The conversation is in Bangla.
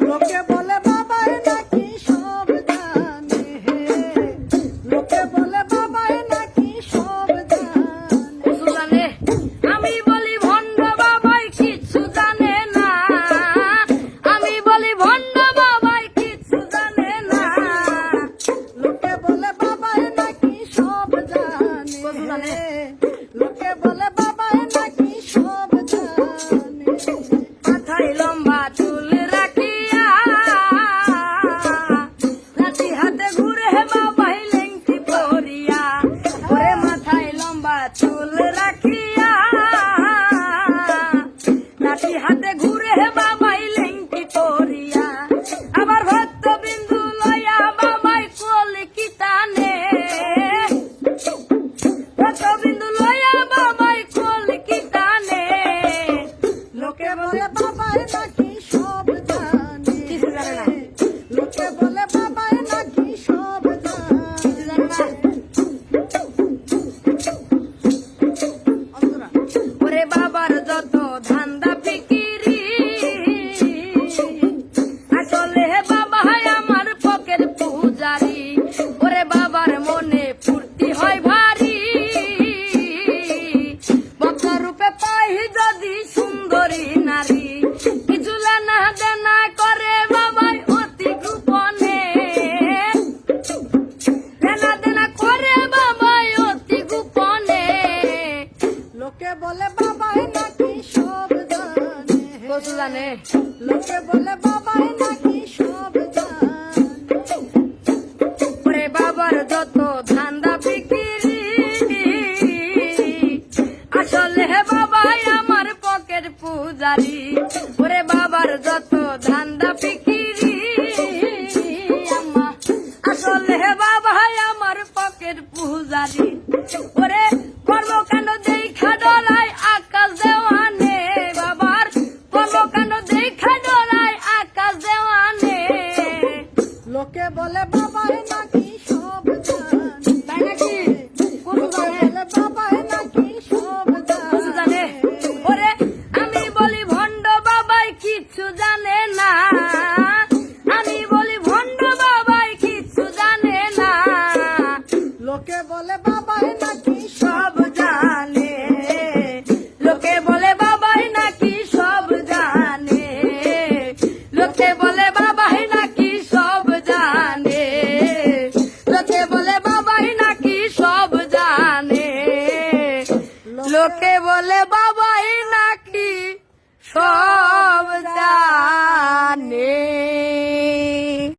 লোকে বলে to a little নারী ওরে বাবার মনে ফুর্তি হয় ভারী। বক্তা রূপে পাই যদি সুন্দরী নারী কিছু না দেনা করে বাবাই অতি গোপনে। লেনা দেনা করে বাবাই অতি গোপনে। লোকে বলে বাবাই নাকি সব জানে। লোকে বলে বাবাই নাকি সব পকেট পূজারি। ওরে বাবার যত ধান্দা বিক্রি আসলে বাবাই আমার পকেট পূজারি। ওরে কর্মকাণ্ড যেই খাডলায় আকাশ দেওয়ানে? বাবার লোকে বলে বাবা লোকে বলে বাবা